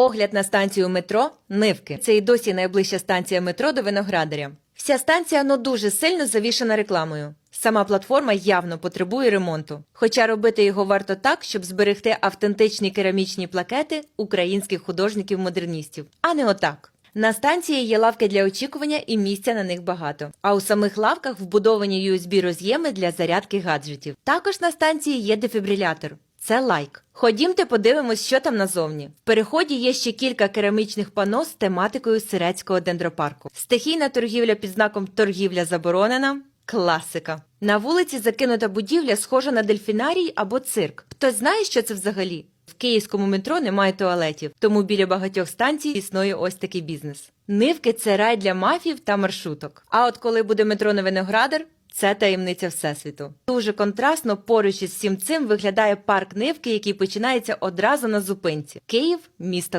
Огляд на станцію метро Нивки. Це і досі найближча станція метро до Виноградаря. Вся станція ну дуже сильно завішана рекламою. Сама платформа явно потребує ремонту. Хоча робити його варто так, щоб зберегти автентичні керамічні плакети українських художників-модерністів, а не отак. На станції є лавки для очікування і місця на них багато. А у самих лавках вбудовані USB-роз'єми для зарядки гаджетів. Також на станції є дефібрилятор. Це лайк. Ходімте, подивимось, що там назовні. В переході є ще кілька керамічних пано з тематикою Сирецького дендропарку. Стихійна торгівля під знаком торгівля заборонена. Класика. На вулиці закинута будівля, схожа на дельфінарій або цирк. Хтось знає, що це взагалі? В київському метро немає туалетів, тому біля багатьох станцій існує ось такий бізнес. Нивки це рай для мафів та маршруток. А от коли буде метро на Виноградар, це таємниця всесвіту. Дуже контрастно поруч із всім цим виглядає парк Нивки, який починається одразу на зупинці. Київ місто